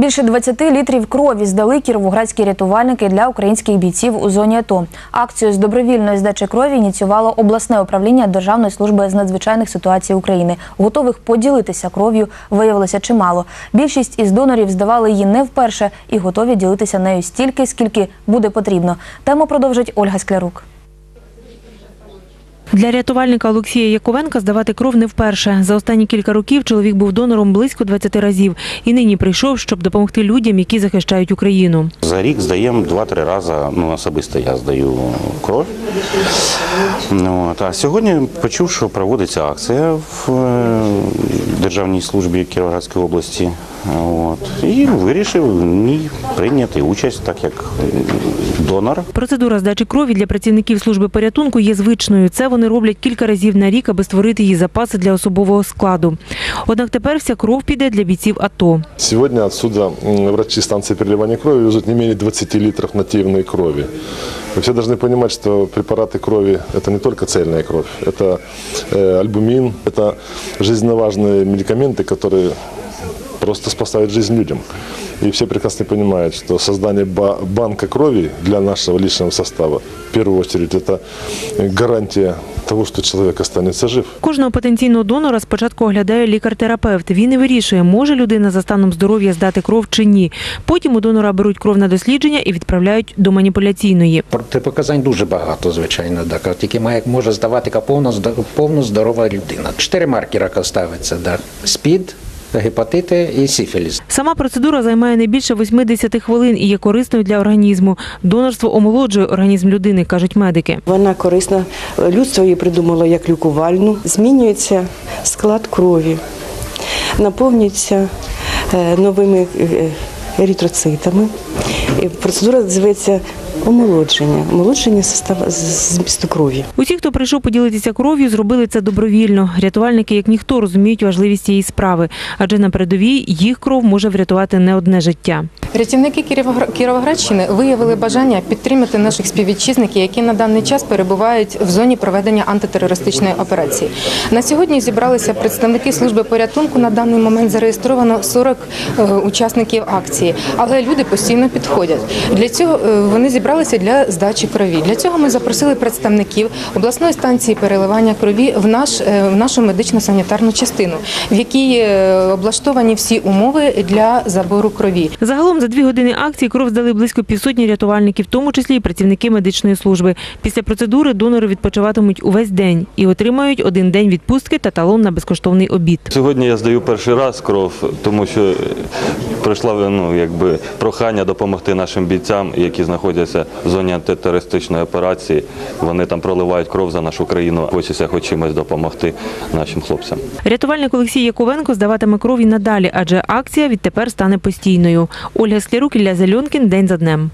Більше 20 літрів крові здали кіровоградські рятувальники для українських бійців у зоні АТО. Акцію з добровільної здачі крові ініціювало обласне управління Державної служби з надзвичайних ситуацій України. Готових поділитися кров'ю виявилося чимало. Більшість із донорів здавали її не вперше і готові ділитися нею стільки, скільки буде потрібно. Тему продовжить Ольга Склярук. Для рятувальника Олексія Яковенка здавати кров не вперше. За останні кілька років чоловік був донором близько 20 разів і нині прийшов, щоб допомогти людям, які захищають Україну. За рік здаємо два-три рази, ну особисто я здаю кров. Ну. А сьогодні почув, що проводиться акція в е, Державній службі Кіровоградської області. От. І вирішив мій прийняти участь, так як донор. Процедура здачі крові для працівників служби порятунку є звичною. Це вони роблять кілька разів на рік, аби створити її запаси для особового складу. Однак тепер вся кров піде для бійців АТО. Сегодня отсюда м, врачи станции переливания крови везут не менее 20 литров нативной крови. Вы все должны понимать, что препараты крови – это не только цельная кровь, это э, альбумин, это жизненно важные медикаменты, которые просто спасают жизнь людям. И все прекрасно понимают, что создание ба- банка крови для нашего личного состава, в первую очередь, это гарантия того, что человек останется жив. Кожного потенційного донора спочатку оглядає лікар-терапевт. Він і вирішує, може людина за станом здоров'я здати кров чи ні. Потім у донора беруть кров на дослідження і відправляють до маніпуляційної. Протипоказань дуже багато, звичайно. Так. Тільки має може здавати яка повно, повно здорова людина. Чотири маркера ставиться. Так. СПІД, гепатити і сифіліс. Сама процедура займає не більше 80 хвилин і є корисною для організму. Донорство омолоджує організм людини, кажуть медики. Вона корисна. Людство її придумало як лікувальну. Змінюється склад крові, наповнюється е, новими е, еритроцитами. Процедура називається омолодження, омолодження змісту крові. Усі, хто прийшов поділитися кров'ю, зробили це добровільно. Рятувальники, як ніхто, розуміють важливість цієї справи, адже на передовій їх кров може врятувати не одне життя. Рятівники Кіровоградщини виявили бажання підтримати наших співвітчизників, які на даний час перебувають в зоні проведення антитерористичної операції. На сьогодні зібралися представники служби порятунку. На даний момент зареєстровано 40 е, учасників акції, але люди постійно підходять. Для цього е, вони зібралися для здачі крові. Для цього ми запросили представників обласної станції переливання крові в наш е, в нашу медично-санітарну частину, в якій е, облаштовані всі умови для забору крові. Загалом за дві години акції кров здали близько півсотні рятувальників, в тому числі і працівники медичної служби. Після процедури донори відпочиватимуть увесь день і отримають один день відпустки та талон на безкоштовний обід. Сьогодні я здаю перший раз кров, тому що е, прийшла ну, якби, прохання допомогти нашим бійцям, які знаходяться в зоні антитерористичної операції. Вони там проливають кров за нашу країну. Хочеться хоч чимось допомогти нашим хлопцям. Рятувальник Олексій Яковенко здаватиме кров і надалі, адже акція відтепер стане постійною. Ольга Склярук, Ілля Зальонкін. День за днем.